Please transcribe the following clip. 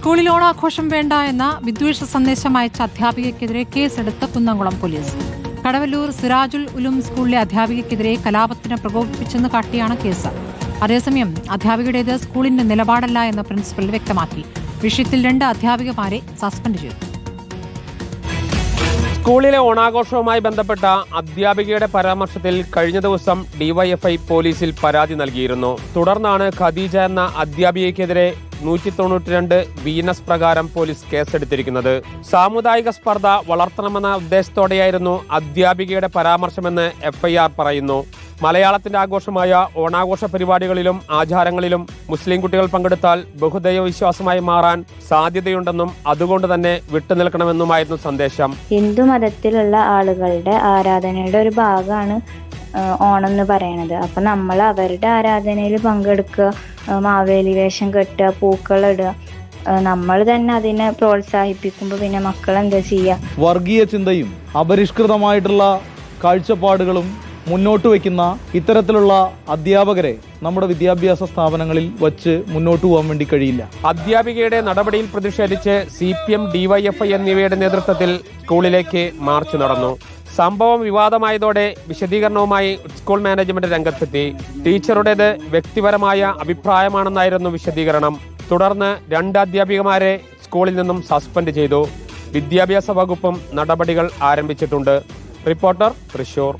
സ്കൂളിൽ ഓണാഘോഷം വേണ്ട എന്ന വിദ്വേഷ സന്ദേശം അയച്ച അധ്യാപികയ്ക്കെതിരെ കേസെടുത്ത് കുന്നംകുളം പോലീസ്. കടവല്ലൂർ സിറാജുൽ ഉലും സ്കൂളിലെ അധ്യാപികയ്ക്കെതിരെ കലാപത്തിന് പ്രകോപിപ്പിച്ചെന്ന് കാട്ടിയാണ് കേസ്. അതേസമയം അധ്യാപികയുടേത് സ്കൂളിന്റെ നിലപാടല്ല എന്ന് പ്രിൻസിപ്പൽ വ്യക്തമാക്കി. വിഷയത്തിൽ രണ്ട് അധ്യാപികമാരെ സസ്പെൻഡ് ചെയ്തു. സ്കൂളിലെ ഓണാഘോഷവുമായി ബന്ധപ്പെട്ട അധ്യാപികയുടെ പരാമർശത്തിൽ കഴിഞ്ഞ ദിവസം ഡിവൈഎഫ്ഐ പോലീസിൽ പരാതി നൽകിയിരുന്നു. തുടർന്നാണ് ഖദീജ എന്ന അധ്യാപികയ്ക്കെതിരെ നൂറ്റി തൊണ്ണൂറ്റിരണ്ട് വീനസ് പ്രകാരം പോലീസ് കേസെടുത്തിരിക്കുന്നത്. സാമുദായിക സ്പർദ്ധ വളർത്തണമെന്ന ഉദ്ദേശത്തോടെയായിരുന്നു അധ്യാപികയുടെ പരാമർശമെന്ന് എഫ്ഐആർ പറയുന്നു. മലയാളത്തിന്റെ ആഘോഷമായ ഓണാഘോഷ പരിപാടികളിലും ആചാരങ്ങളിലും മുസ്ലിം കുട്ടികൾ പങ്കെടുത്താൽ ബഹുദൈവ വിശ്വാസമായി മാറാൻ സാധ്യതയുണ്ടെന്നും അതുകൊണ്ട് തന്നെ വിട്ടുനിൽക്കണമെന്നുമായിരുന്നു സന്ദേശം. ഹിന്ദു മതത്തിലുള്ള ആളുകളുടെ ആരാധനയുടെ ഒരു ഭാഗമാണ് ഓണം എന്ന് പറയുന്നത് അപ്പം നമ്മൾ അവരുടെ ആരാധനയിൽ പങ്കെടുക്കുക മാവേലി വേഷം കെട്ടുക പൂക്കളിടുക നമ്മൾ തന്നെ അതിനെ പ്രോത്സാഹിപ്പിക്കുമ്പോൾ പിന്നെ മക്കൾ എന്താ ചെയ്യുക? വർഗീയ ചിന്തയും അപരിഷ്കൃതമായിട്ടുള്ള കാഴ്ചപ്പാടുകളും മുന്നോട്ട് വയ്ക്കുന്ന ഇത്തരത്തിലുള്ള അധ്യാപകരെ നമ്മുടെ വിദ്യാഭ്യാസ സ്ഥാപനങ്ങളിൽ വച്ച് മുന്നോട്ട് പോകാൻ വേണ്ടി കഴിയില്ല. അധ്യാപികയുടെ നടപടിയിൽ പ്രതിഷേധിച്ച് സി പി എം ഡിവൈഎഫ്ഐ എന്നിവയുടെ നേതൃത്വത്തിൽ സ്കൂളിലേക്ക് മാർച്ച് നടന്നു. സംഭവം വിവാദമായതോടെ വിശദീകരണവുമായി സ്കൂൾ മാനേജ്മെന്റ് രംഗത്തെത്തി. ടീച്ചറുടേത് വ്യക്തിപരമായ അഭിപ്രായമാണെന്നായിരുന്നു വിശദീകരണം. തുടർന്ന് രണ്ട് അധ്യാപികമാരെ സ്കൂളിൽ നിന്നും സസ്പെൻഡ് ചെയ്തു. വിദ്യാഭ്യാസ വകുപ്പും നടപടികൾ ആരംഭിച്ചിട്ടുണ്ട്. റിപ്പോർട്ടർ തൃശൂർ.